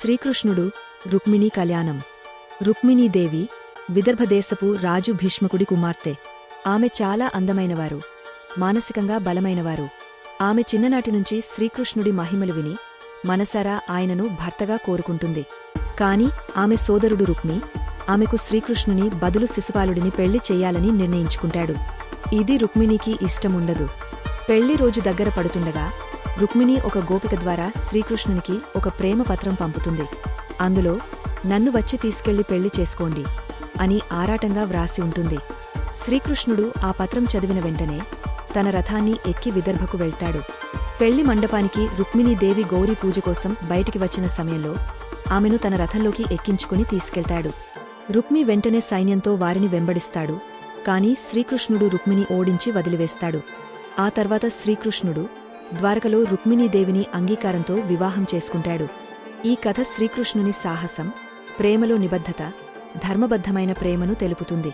శ్రీకృష్ణుడు రుక్మిణీ కళ్యాణం. రుక్మిణీదేవి విదర్భదేశపు రాజు భీష్మకుడి కుమార్తె. ఆమె చాలా అందమైనవారు. మానసికంగా బలమైనవారు. ఆమె చిన్ననాటి నుంచి శ్రీకృష్ణుడి మహిమలు విని మనసారా ఆయనను భర్తగా కోరుకుంటుంది. కాని ఆమె సోదరుడు రుక్మి ఆమెకు శ్రీకృష్ణుని బదులు శిశుపాలుడిని పెళ్ళి చెయ్యాలని నిర్ణయించుకుంటాడు. ఇది రుక్మిణికి ఇష్టముండదు. పెళ్ళి రోజు దగ్గర పడుతుండగా రుక్మిణి ఒక గోపిక ద్వారా శ్రీకృష్ణునికి ఒక ప్రేమ పత్రం పంపుతుంది. అందులో నన్ను వచ్చి తీసుకెళ్ళి పెళ్ళి చేసుకోండి అని ఆరాటంగా వ్రాసి ఉంటుంది. శ్రీకృష్ణుడు ఆ పత్రం చదివిన వెంటనే తన రథాన్ని ఎక్కి విదర్భకు వెళ్తాడు. పెళ్ళి మండపానికి రుక్మిణీదేవి గౌరీ పూజ కోసం బయటికి వచ్చిన సమయంలో ఆమెను తన రథంలోకి ఎక్కించుకుని తీసుకెళ్తాడు. రుక్మి వెంటనే సైన్యంతో వారిని వెంబడిస్తాడు. కాని శ్రీకృష్ణుడు రుక్మిణి ఓడించి వదిలివేస్తాడు. ఆ తర్వాత శ్రీకృష్ణుడు ద్వారకలో రుక్మిణీదేవిని అంగీకారంతో వివాహం చేసుకుంటాడు. ఈ కథ శ్రీకృష్ణుని సాహసం ప్రేమలో నిబద్ధత ధర్మబద్ధమైన ప్రేమను తెలుపుతుంది.